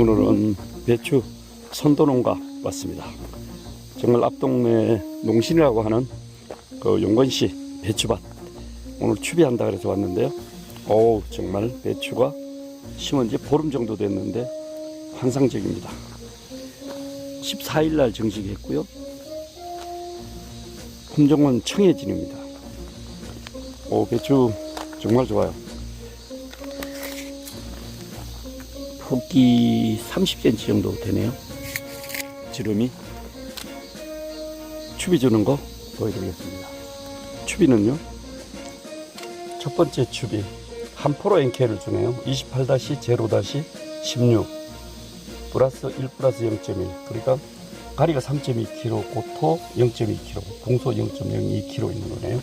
오늘은 배추 선도농가 왔습니다. 정말 앞동네 농신이라고 하는 그 용건시 배추밭 오늘 추비한다 그래서 왔는데요. 오 정말 배추가 심은 지 보름 정도 됐는데 환상적입니다. 14일 날 정식했고요. 품종은 청해진입니다. 오 배추 정말 좋아요. 폭기 30cm 정도 되네요. 지름이 추비 주는 거 보여드리겠습니다. 추비는요. 첫 번째 추비 한 프로 엔케를 주네요. 28-0-16 플러스 1 플러스 0.1 그러니까 가리가 3.2kg, 고토 0.2kg, 공소 0.02kg 있는 거네요.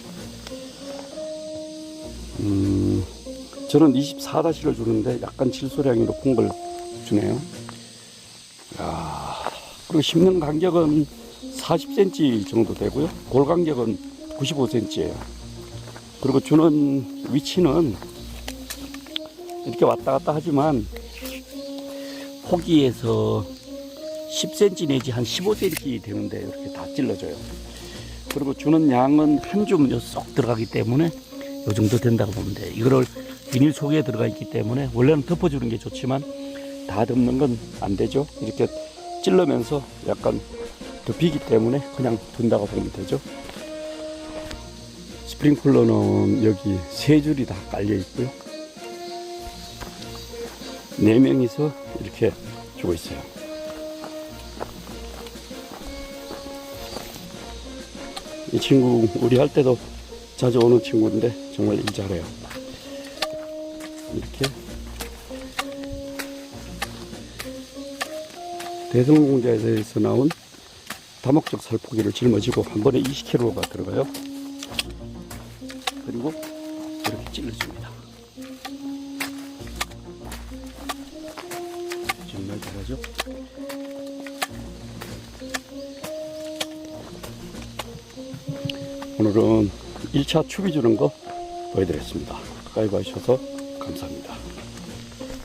음, 저는 24-를 주는데 약간 질소량이 높은 걸 주네요. 야, 그리고 심는 간격은 40cm 정도 되고요. 골 간격은 95cm예요. 그리고 주는 위치는 이렇게 왔다 갔다 하지만 포기에서 10cm 내지 한 15cm 되는데 이렇게 다 찔러줘요. 그리고 주는 양은 한 줌 쏙 들어가기 때문에 이 정도 된다고 보면 돼요. 이거를 비닐 속에 들어가 있기 때문에 원래는 덮어주는 게 좋지만 다 덮는 건 안 되죠. 이렇게 찔러면서 약간 덮이기 때문에 그냥 둔다고 보면 되죠. 스프링클러는 여기 세 줄이 다 깔려 있고요. 네 명이서 이렇게 주고 있어요. 이 친구 우리 할 때도 자주 오는 친구인데 정말 일 잘해요. 이렇게 대성공자에서 나온 다목적 살포기를 짊어지고 한 번에 20kg가 들어가요. 그리고 이렇게 찔러줍니다. 정말 잘하죠? 오늘은 1차 추비 주는 거 보여드렸습니다. 가까이 봐주셔서 감사합니다.